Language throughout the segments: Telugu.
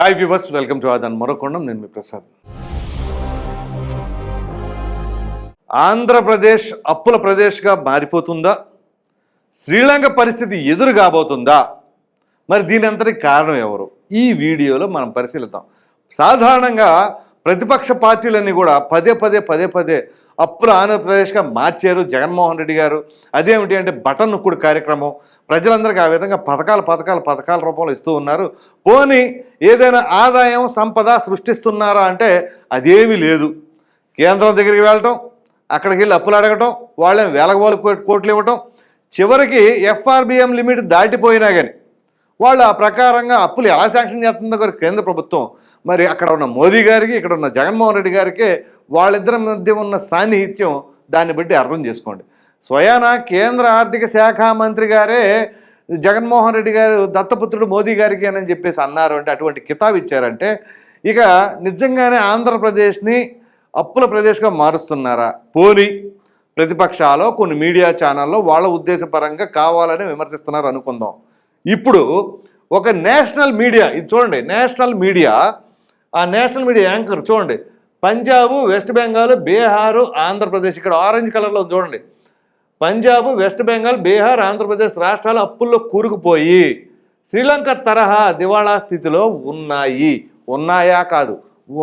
హాయ్ వ్యూవర్స్ వెల్కమ్ టు ఆదాన్ మరొకొండం నేను మీ ప్రసాద్ ఆంధ్రప్రదేశ్ అప్పుల ప్రదేశ్గా మారిపోతుందా శ్రీలంక పరిస్థితి ఎదురు కాబోతుందా మరి దీని అంతటికి కారణం ఎవరు ఈ వీడియోలో మనం పరిశీలిద్దాం సాధారణంగా ప్రతిపక్ష పార్టీలన్నీ కూడా పదే పదే పదే పదే అప్పుల ఆంధ్రప్రదేశ్గా మార్చారు జగన్మోహన్ రెడ్డి గారు అదేమిటి అంటే బటన్ నొక్కుడు కార్యక్రమం ప్రజలందరికీ ఆ విధంగా పథకాలు పథకాలు పథకాల రూపంలో ఇస్తూ ఉన్నారు. పోనీ ఏదైనా ఆదాయం సంపద సృష్టిస్తున్నారా అంటే అదేమీ లేదు. కేంద్రం దగ్గరికి వెళ్ళటం అక్కడికి వెళ్ళి అప్పులు అడగటం వాళ్ళేం వేలకు కోట్లు ఇవ్వటం చివరికి ఎఫ్ఆర్బిఎం లిమిట్ దాటిపోయినా కానీ వాళ్ళు ఆ ప్రకారంగా అప్పులు ఎలా శాంక్షన్ చేస్తుందో కూడా కేంద్ర ప్రభుత్వం మరి అక్కడ ఉన్న మోదీ గారికి ఇక్కడ ఉన్న జగన్మోహన్ రెడ్డి గారికి వాళ్ళిద్దరి మధ్య ఉన్న సాన్నిహిత్యం దాన్ని బట్టి అర్థం చేసుకోండి. స్వయాన కేంద్ర ఆర్థిక శాఖ మంత్రి గారే జగన్మోహన్ రెడ్డి గారు దత్తపుత్రుడు మోదీ గారికి అని చెప్పేసి అన్నారు. అంటే అటువంటి కితాబ్ ఇచ్చారంటే ఇక నిజంగానే ఆంధ్రప్రదేశ్ని అప్పుల ప్రదేశ్గా మారుస్తున్నారా? పోలి ప్రతిపక్షాలు కొన్ని మీడియా ఛానల్లో వాళ్ళ ఉద్దేశపరంగా కావాలని విమర్శిస్తున్నారు అనుకుందాం. ఇప్పుడు ఒక నేషనల్ మీడియా ఇది చూడండి నేషనల్ మీడియా ఆ నేషనల్ మీడియా యాంకర్ చూడండి పంజాబ్ వెస్ట్ బెంగాల్ బీహారు ఆంధ్రప్రదేశ్ ఇక్కడ ఆరెంజ్ కలర్లో చూడండి. పంజాబ్ వెస్ట్ బెంగాల్ బీహార్ ఆంధ్రప్రదేశ్ రాష్ట్రాలు అప్పుల్లో కూరుకుపోయి శ్రీలంక తరహా దివాళా స్థితిలో ఉన్నాయి. ఉన్నాయా కాదు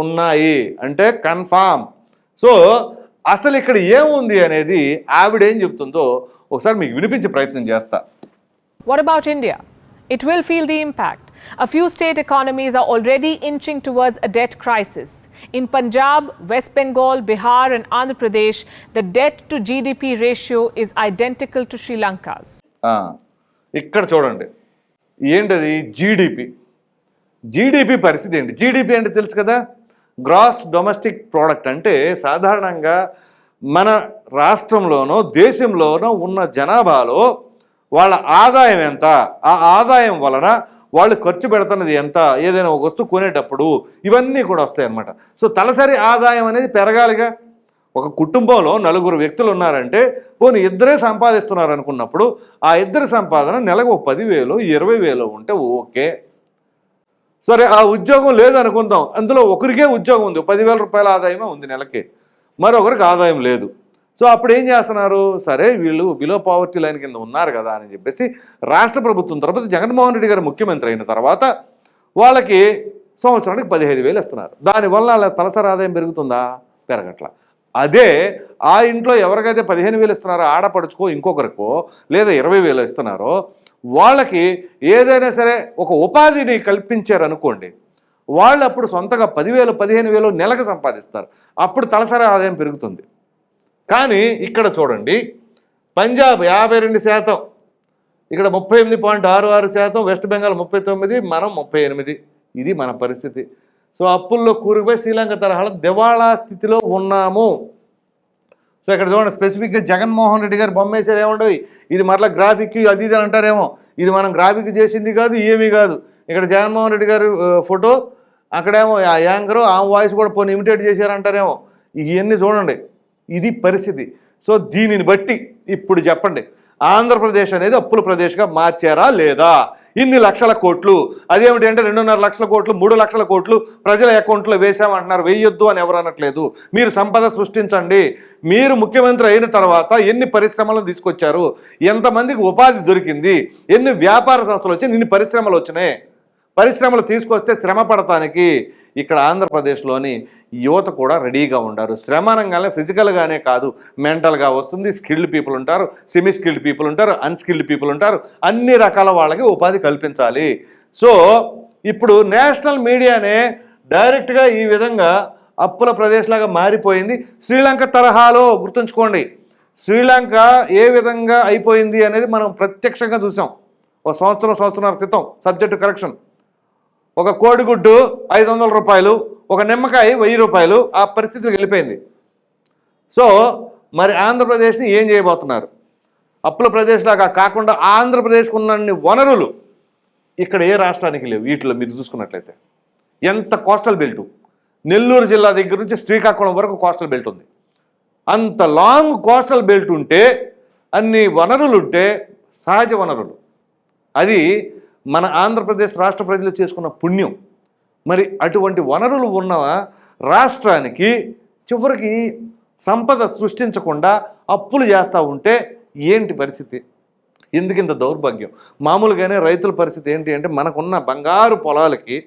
ఉన్నాయి అంటే కన్ఫామ్. సో అసలు ఇక్కడ ఏముంది అనేది ఆవిడేం చెప్తుందో ఒకసారి మీకు వినిపించే ప్రయత్నం చేస్తా. What about India it will feel the impact A few state economies are already inching towards a debt crisis. In Punjab, West Bengal, Bihar, and Andhra Pradesh, the debt to GDP ratio is identical to Sri Lanka's. ఇక్కడ చూడండి ఏంటది జీడిపి జీడిపి పరిస్థితి ఏంటి జీడిపి అంటే తెలుసు కదా గ్రాస్ డొమెస్టిక్ ప్రోడక్ట్ అంటే సాధారణంగా మన రాష్ట్రంలోనో దేశంలోనో ఉన్న జనాభాలో వాళ్ళ ఆదాయం ఎంత ఆ ఆదాయం వలన వాళ్ళు ఖర్చు పెడుతున్నది ఎంత? ఏదైనా ఒక వస్తువు కొనేటప్పుడు ఇవన్నీ కూడా వస్తాయి అన్నమాట సో తలసరి ఆదాయం అనేది పెరగాలిగా. ఒక కుటుంబంలో నలుగురు వ్యక్తులు ఉన్నారంటే పోనీ ఇద్దరే సంపాదిస్తున్నారు అనుకున్నప్పుడు ఆ ఇద్దరి సంపాదన నెలకు ఒక పదివేలు ఇరవై వేలు ఉంటే ఓకే. సరే ఆ ఉద్యోగం లేదనుకుందాం. అందులో ఒకరికే ఉద్యోగం ఉంది. పదివేల రూపాయల ఆదాయమే ఉంది నెలకి. మరొకరికి ఆదాయం లేదు. సో అప్పుడు ఏం చేస్తున్నారు? సరే వీళ్ళు బిలో పావర్టీ లైన్ కింద ఉన్నారు కదా అని చెప్పేసి రాష్ట్ర ప్రభుత్వం తర్వాత జగన్మోహన్ రెడ్డి గారు ముఖ్యమంత్రి అయిన తర్వాత వాళ్ళకి సంవత్సరానికి పదిహేను వేలు ఇస్తున్నారు. దానివల్ల వాళ్ళ తలసరి ఆదాయం పెరుగుతుందా? పెరగట్ల. అదే ఆ ఇంట్లో ఎవరికైతే పదిహేను వేలు ఇస్తున్నారో ఆడపడుచుకో ఇంకొకరికో లేదా ఇరవై వేలు ఇస్తున్నారో వాళ్ళకి ఏదైనా సరే ఒక ఉపాధిని కల్పించారనుకోండి వాళ్ళు అప్పుడు సొంతగా పదివేలు పదిహేను వేలు నెలకు సంపాదిస్తారు. అప్పుడు తలసరి ఆదాయం పెరుగుతుంది. కానీ ఇక్కడ చూడండి పంజాబ్ యాభై రెండు శాతం ఇక్కడ ముప్పై ఎనిమిది పాయింట్ ఆరు ఆరు శాతం వెస్ట్ బెంగాల్ ముప్పై తొమ్మిది మనం ముప్పై ఎనిమిది. ఇది మన పరిస్థితి. సో అప్పుల్లో కూరుకుపోయి శ్రీలంక తరహాలో దివాళా స్థితిలో ఉన్నాము. సో ఇక్కడ చూడండి స్పెసిఫిక్గా జగన్మోహన్ రెడ్డి గారు బొమ్మేశారు ఏముండవు? ఇది మరలా గ్రాఫిక్ అది ఇది అంటారేమో. ఇది మనం గ్రాఫిక్ చేసింది కాదు ఏమీ కాదు. ఇక్కడ జగన్మోహన్ రెడ్డి గారు ఫోటో అక్కడేమో ఆ యాంకరు ఆ వాయిస్ కూడా పోనీ ఇమిటేట్ చేశారంటారేమో. ఇవన్నీ చూడండి. ఇది పరిస్థితి. సో దీనిని బట్టి ఇప్పుడు చెప్పండి. ఆంధ్రప్రదేశ్ అనేది అప్పుల ప్రదేశ్గా మార్చారా లేదా? ఇన్ని లక్షల కోట్లు అదేమిటి అంటే రెండున్నర లక్షల కోట్లు మూడు లక్షల కోట్లు ప్రజల అకౌంట్లో వేసామంటున్నారు వేయొద్దు అని ఎవరు అనట్లేదు. మీరు సంపద సృష్టించండి. మీరు ముఖ్యమంత్రి అయిన తర్వాత ఎన్ని పరిశ్రమలను తీసుకొచ్చారు? ఎంతమందికి ఉపాధి దొరికింది? ఎన్ని వ్యాపార సంస్థలు వచ్చాయి? ఇన్ని పరిశ్రమలు వచ్చినాయి. పరిశ్రమలు తీసుకొస్తే శ్రమ పడటానికి ఇక్కడ ఆంధ్రప్రదేశ్లోని యువత కూడా రెడీగా ఉండారు. శ్రమ అనగానే ఫిజికల్గానే కాదు మెంటల్గా వస్తుంది. స్కిల్డ్ పీపుల్ ఉంటారు సెమీ స్కిల్డ్ పీపుల్ ఉంటారు అన్స్కిల్డ్ పీపుల్ ఉంటారు. అన్ని రకాల వాళ్ళకి ఉపాధి కల్పించాలి. సో ఇప్పుడు నేషనల్ మీడియానే డైరెక్ట్గా ఈ విధంగా అప్పుల ప్రదేశ్లాగా మారిపోయింది. శ్రీలంక తరహాలో గుర్తుంచుకోండి. శ్రీలంక ఏ విధంగా అయిపోయింది అనేది మనం ప్రత్యక్షంగా చూసాం. ఒక సంవత్సరం సంవత్సరాల క్రితం సబ్జెక్టు కరెక్షన్. ఒక కోడిగుడ్డు ఐదు వందల రూపాయలు ఒక నిమ్మకాయ వెయ్యి రూపాయలు ఆ పరిస్థితికి వెళ్ళిపోయింది. సో మరి ఆంధ్రప్రదేశ్ని ఏం చేయబోతున్నారు? అప్పుల ప్రదేశ్లాగా కాకుండా ఆంధ్రప్రదేశ్కు ఉన్న వనరులు ఇక్కడ ఏ రాష్ట్రానికి లేవు వీటిలో మీరు చూసుకున్నట్లయితే. ఎంత కోస్టల్ బెల్ట్ నెల్లూరు జిల్లా దగ్గర నుంచి శ్రీకాకుళం వరకు కోస్టల్ బెల్ట్ ఉంది. అంత లాంగ్ కోస్టల్ బెల్ట్ ఉంటే అన్ని వనరులు ఉంటే సహజ వనరులు. అది మన ఆంధ్రప్రదేశ్ రాష్ట్ర ప్రజలు చేసుకున్న పుణ్యం. మరి అటువంటి వనరులు ఉన్న రాష్ట్రానికి చివరికి సంపద సృష్టించకుండా అప్పులు చేస్తూ ఉంటే ఏంటి పరిస్థితి? ఎందుకింత దౌర్భాగ్యం? మామూలుగానే రైతుల పరిస్థితి ఏంటి అంటే మనకున్న బంగారు పొలాలకి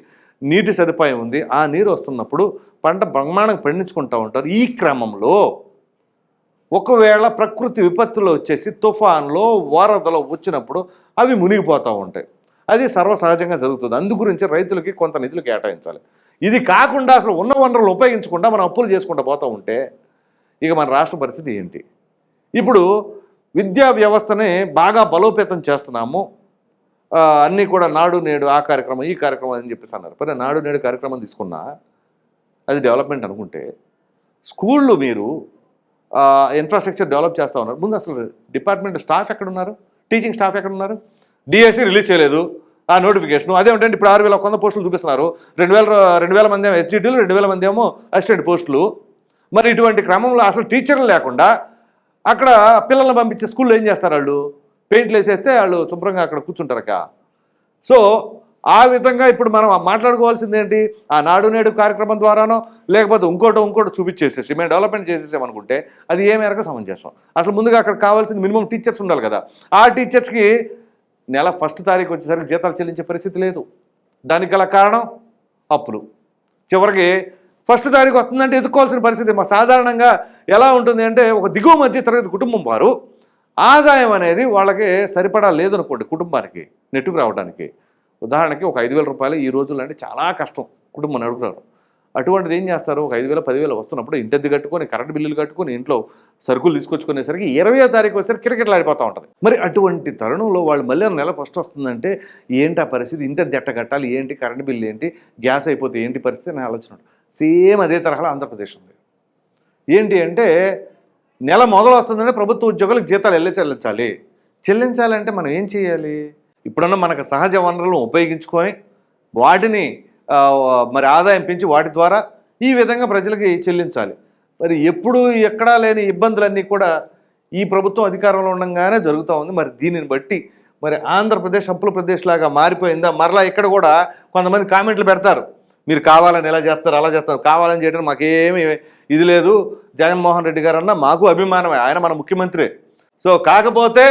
నీటి సదుపాయం ఉంది. ఆ నీరు వస్తున్నప్పుడు పంట బ్రహ్మాండంగా పండించుకుంటూ ఉంటారు. ఈ క్రమంలో ఒకవేళ ప్రకృతి విపత్తులు వచ్చేసి తుఫాన్లో వరదలు వచ్చినప్పుడు అవి మునిగిపోతూ ఉంటాయి. అది సర్వసహజంగా జరుగుతుంది. అందు గురించి రైతులకి కొంత నిధులు కేటాయించాలి. ఇది కాకుండా అసలు ఉన్న వనరులు ఉపయోగించకుండా మనం అప్పులు చేసుకుంటూ పోతూ ఉంటే ఇక మన రాష్ట్ర పరిస్థితి ఏంటి? ఇప్పుడు విద్యా వ్యవస్థని బాగా బలోపేతం చేస్తున్నాము. అన్నీ కూడా నాడు నేడు ఆ కార్యక్రమం ఈ కార్యక్రమం అని చెప్పేసి అన్నారు. మరి నాడు నేడు కార్యక్రమం తీసుకున్నా అది డెవలప్మెంట్ అనుకుంటే స్కూళ్ళు మీరు ఇన్ఫ్రాస్ట్రక్చర్ డెవలప్ చేస్తూ ఉన్నారు. ముందు అసలు డిపార్ట్మెంట్ స్టాఫ్ ఎక్కడున్నారు? టీచింగ్ స్టాఫ్ ఎక్కడున్నారు? డిఎస్సి రిలీజ్ చేయలేదు. ఆ నోటిఫికేషన్. అదేమిటంటే ఇప్పుడు ఆరు వేల వంద పోస్టులు చూపిస్తున్నారు. రెండు వేల రెండు వేల మంది ఏమో ఎస్జిటీలు రెండు వేల మంది ఏమో అసిస్టెంట్ పోస్టులు. మరి ఇటువంటి క్రమంలో అసలు టీచర్లు లేకుండా అక్కడ పిల్లల్ని పంపించే స్కూల్లో ఏం చేస్తారు వాళ్ళు? పెయింట్లు వేసేస్తే వాళ్ళు శుభ్రంగా అక్కడ కూర్చుంటారక సో ఆ విధంగా ఇప్పుడు మనం మాట్లాడుకోవాల్సింది ఏంటి? ఆ నాడు నేడు కార్యక్రమం ద్వారానో లేకపోతే ఇంకోటో ఇంకోటి చూపించేసేసి మేము డెవలప్మెంట్ చేసేసామనుకుంటే అది ఏ మేరకు సమంజసం? అసలు ముందుగా అక్కడ కావాల్సింది మినిమం టీచర్స్ ఉండాలి కదా. ఆ టీచర్స్కి నెల ఫస్ట్ తారీఖు వచ్చేసరికి జీతాలు చెల్లించే పరిస్థితి లేదు. దానికి గల కారణం? అప్పులు. చివరికి ఫస్ట్ తారీఖు వస్తుందంటే ఎదుర్కోవాల్సిన పరిస్థితి. మా సాధారణంగా ఎలా ఉంటుంది అంటే ఒక దిగువ మధ్య తరగతి కుటుంబం వారు ఆదాయం అనేది వాళ్ళకి సరిపడా లేదనుకోండి కుటుంబానికి నెట్టుకు రావడానికి. ఉదాహరణకి ఒక ఐదు వేల రూపాయలు ఈ రోజుల్లో అంటే చాలా కష్టం కుటుంబం నడుపుతారు. అటువంటిది ఏం చేస్తారు? ఒక ఐదు వేల పదివేలు వస్తున్నప్పుడు ఇంటద్ది కట్టుకొని కరెంట్ బిల్లులు కట్టుకొని ఇంట్లో సరుకులు తీసుకొచ్చుకునేసరికి ఇరవై తారీఖు వచ్చేసరికి కిటకిటలాడిపోతూ ఉంటుంది. మరి అటువంటి తరుణంలో వాళ్ళు మళ్ళీ నెల ఫస్ట్ వస్తుందంటే ఏంటి ఆ పరిస్థితి? ఇంత ఎట్ట కట్టాలి? ఏంటి? కరెంట్ బిల్లు ఏంటి? గ్యాస్ అయిపోతే ఏంటి పరిస్థితి అని ఆలోచన సేమ్ అదే తరహాలో ఆంధ్రప్రదేశ్ ఉంది. ఏంటి అంటే నెల మొదలు వస్తుందంటే ప్రభుత్వ ఉద్యోగులకు జీతాలు వెళ్ళి చెల్లించాలి. చెల్లించాలంటే మనం ఏం చేయాలి? ఇప్పుడన్నా మనకు సహజ వనరులను ఉపయోగించుకొని వాటిని మరి ఆదాయం పెంచి వాటి ద్వారా ఈ విధంగా ప్రజలకి చెల్లించాలి. మరి ఎప్పుడు ఎక్కడా లేని ఇబ్బందులన్నీ కూడా ఈ ప్రభుత్వం అధికారంలో ఉండగానే జరుగుతూ ఉంది. మరి దీనిని బట్టి మరి ఆంధ్రప్రదేశ్ అప్పుల ప్రదేశ్ లాగా మారిపోయిందా? మరలా ఇక్కడ కూడా కొంతమంది కామెంట్లు పెడతారు. మీరు కావాలని ఎలా చేస్తారు అలా చేస్తారు. కావాలని చేయడం మాకేమీ ఇది లేదు. జగన్మోహన్ రెడ్డి గారు అన్న మాకు అభిమానమే. ఆయన మన ముఖ్యమంత్రి. సో కాకపోతే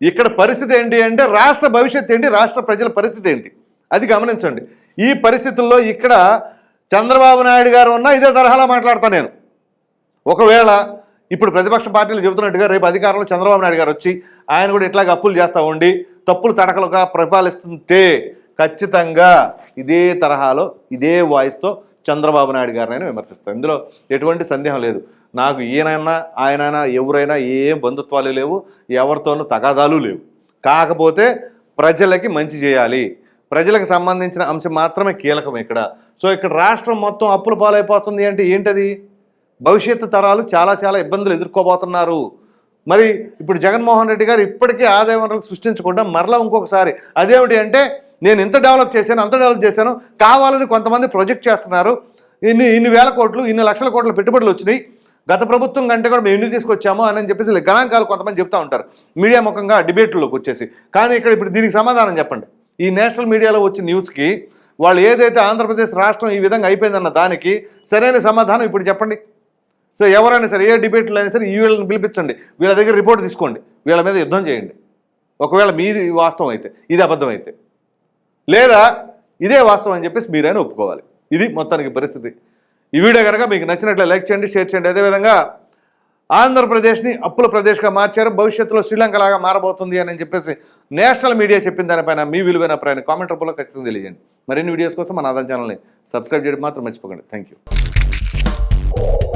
ఇక్కడ పరిస్థితి ఏంటి అంటే రాష్ట్ర భవిష్యత్తు ఏంటి రాష్ట్ర ప్రజల పరిస్థితి ఏంటి? అది గమనించండి. ఈ పరిస్థితుల్లో ఇక్కడ చంద్రబాబు నాయుడు గారు ఉన్నా ఇదే తరహాలో మాట్లాడతా నేను. ఒకవేళ ఇప్పుడు ప్రతిపక్ష పార్టీలు చెబుతున్నట్టుగా రేపు అధికారంలో చంద్రబాబు నాయుడు గారు వచ్చి ఆయన కూడా ఇట్లాగ అప్పులు చేస్తూ ఉండి తప్పులు తడకలుగా ప్రపాలిస్తుంటే ఖచ్చితంగా ఇదే తరహాలో ఇదే వాయిస్తో చంద్రబాబు నాయుడు గారినైనా విమర్శిస్తాను. ఇందులో ఎటువంటి సందేహం లేదు. నాకు ఈయనైనా ఆయనైనా ఎవరైనా ఏం బంధుత్వాలు లేవు ఎవరితోనూ తగాదాలు లేవు. కాకపోతే ప్రజలకి మంచి చేయాలి. ప్రజలకు సంబంధించిన అంశం మాత్రమే కీలకం ఇక్కడ. సో ఇక్కడ రాష్ట్రం మొత్తం అప్పుల పాలైపోతుంది అంటే ఏంటది? భవిష్యత్తు తరాలు చాలా చాలా ఇబ్బందులు ఎదుర్కోబోతున్నారు. మరి ఇప్పుడు జగన్మోహన్ రెడ్డి గారు ఇప్పటికీ ఆదాయ వనరులు సృష్టించకుండా మరలా ఇంకొకసారి అదేమిటి అంటే నేను ఇంత డెవలప్ చేశాను అంత డెవలప్ చేశాను కావాలని కొంతమంది ప్రొజెక్ట్ చేస్తున్నారు. ఇన్ని ఇన్ని వేల కోట్లు ఇన్ని లక్షల కోట్ల పెట్టుబడులు వచ్చినాయి. గత ప్రభుత్వం కంటే కూడా మేము ఎన్ని తీసుకొచ్చాము అని చెప్పేసి గణాంకాలు కొంతమంది చెప్తా ఉంటారు. మీడియా ముఖంగా డిబేట్లోకి వచ్చేసి. కానీ ఇక్కడ ఇప్పుడు దీనికి సమాధానం చెప్పండి. ఈ నేషనల్ మీడియాలో వచ్చిన న్యూస్కి వాళ్ళు ఏదైతే ఆంధ్రప్రదేశ్ రాష్ట్రం ఈ విధంగా అయిపోయిందన్న దానికి సరైన సమాధానం ఇప్పుడు చెప్పండి. సో ఎవరైనా సరే ఏ డిబేట్లు అయినా సరే ఈ వీళ్ళని పిలిపించండి. వీళ్ళ దగ్గర రిపోర్ట్ తీసుకోండి. వీళ్ళ మీద యుద్ధం చేయండి. ఒకవేళ మీది వాస్తవం అయితే ఇది అబద్ధం అయితే. లేదా ఇదే వాస్తవం అని చెప్పేసి మీరైనా ఒప్పుకోవాలి. ఇది మొత్తానికి పరిస్థితి. ఈ వీడియో కనుక మీకు నచ్చినట్లే లైక్ చేయండి షేర్ చేయండి. అదేవిధంగా ఆంధ్రప్రదేశ్ని అప్పుల ప్రదేశ్గా మార్చారు. భవిష్యత్తులో శ్రీలంక లాగా మారబోతుంది అని చెప్పేసి నేషనల్ మీడియా చెప్పిన దానిపైన మీ విలువైన ప్రయాణం కామెంట్ రూపంలో ఖచ్చితంగా తెలియజేయండి. మరిన్ని వీడియోస్ కోసం మన ఆదాయం ఛానల్ని సబ్స్క్రైబ్ చేయడం మాత్రం మర్చిపోకండి. Thank you